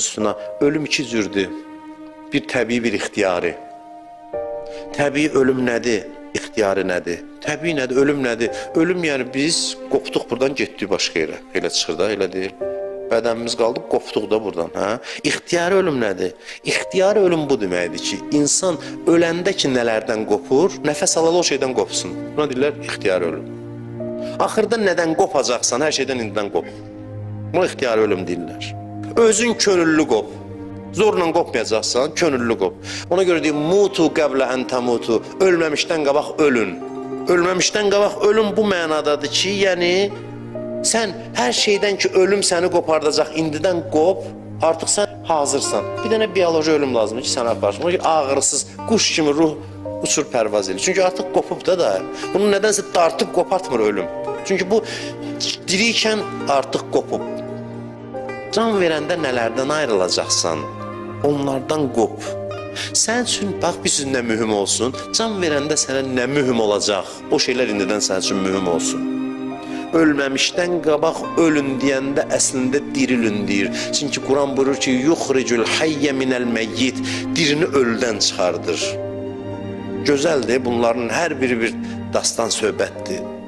mövzusuna. Ölüm iki cürdür. Bir təbii, bir ixtiyari. Təbii ölüm nədir? İxtiyari nədir? Təbii nədir? Ölüm nədir? Ölüm yəni biz qopduq buradan getdik başqa yerə. Elə çıxır da, elə deyil. Bədənimiz qaldı, qopduq da buradan, hə? İxtiyari ölüm nədir? İxtiyari ölüm bu deməkdir ki, insan öləndə ki nələrdən qopur, nəfəs alalı o şeydən qopsun. Buna deyirlər ixtiyari ölüm. Axırda nədən qopacaqsan, hər şeydən indidən qop. Buna ixtiyari ölüm deyirlər. Özün könüllü qop. Zorla qopmayacaqsan, könüllü qop. Ona görə deyir, mutu qəblə ən tamutu. Ölməmişdən qabaq ölün. Ölməmişdən qabaq ölüm bu mənadadır ki, yəni sən hər şeydən ki ölüm səni qopardacaq, indidən qop. Artıq sən hazırsan. Bir dənə bioloji ölüm lazımdır ki, sənə ki, ağrısız quş kimi ruh uçur pərvaz edir. Çünki artıq qopub da da. Bunu nədənsə dartıb qopartmır ölüm. Çünki bu dirikən artıq qopub. Can verəndə nələrdən ayrılacaqsan? Onlardan qop. Sən üçün bax bir sözün nə mühüm olsun. Can verəndə sənə nə mühüm olacaq? O şeylər indidən sənin üçün mühüm olsun. Ölməmişdən qabaq ölün deyəndə əslində dirilin deyir. Çünki Quran buyurur ki, yuxricul hayyə minəl meyyit. Dirini ölüdən çıxardır. Gözəldir. Bunların hər biri bir dastan söhbətdir.